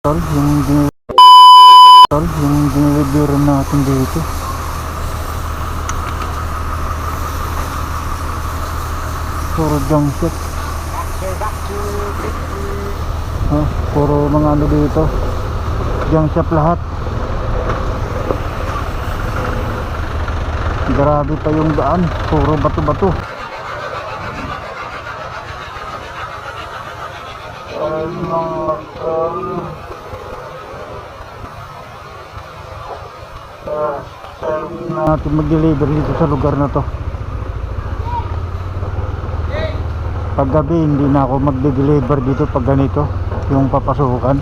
Tol, yung Tol, yung dinilibiro natin dito. Puro junk shop. Ah, puro mga ano dito. Junk shop lahat. Grabe pa yung daan. Puro bato-bato. Natin mag-deliver dito sa lugar na to. Pag gabi hindi na ako magde-deliver dito pag ganito yung papasukan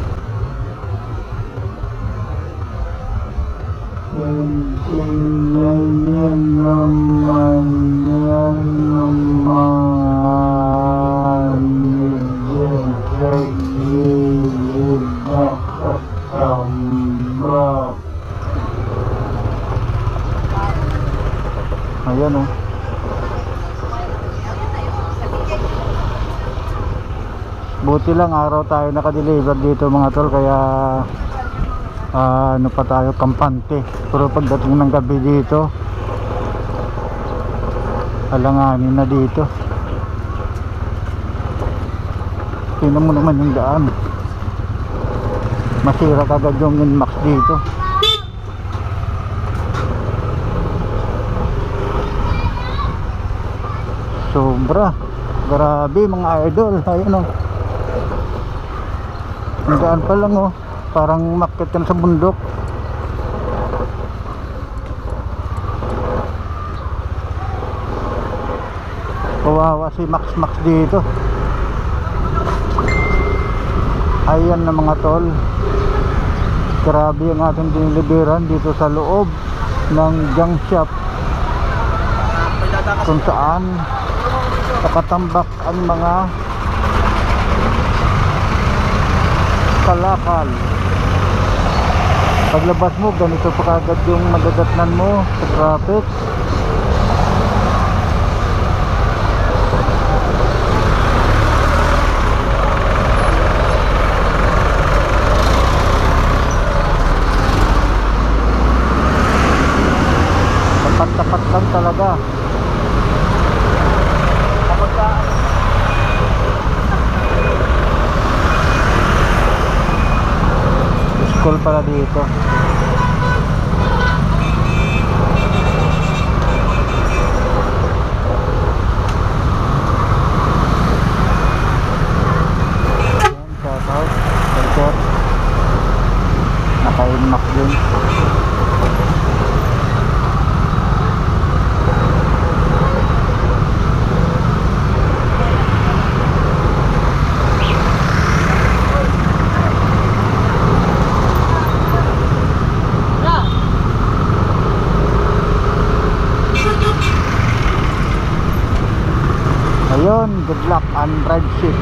Ayan oh. Buti lang araw tayo nakadeliver dito mga tol kaya ah, ano pa tayo kampante. Pero pagdating ng gabi dito alanganin na dito. Tingnan mo naman yung daan. Masira kagad yung inmax dito. Sobra. Grabe mga idol. Ayun oh. Ang daan pa lang oh. Parang market ka sa bundok. Kawawa si Max Max dito. Ayan na mga tol. Grabe ang ating diniliberan dito sa loob ng junk shop kung saan nakatambak ang mga kalakal. Paglabas mo ganito pa kagad yung madadatnan mo sa traffic. Tapat-tapat lang talaga school pala dito. Ayan, shout ayun good luck and ride safe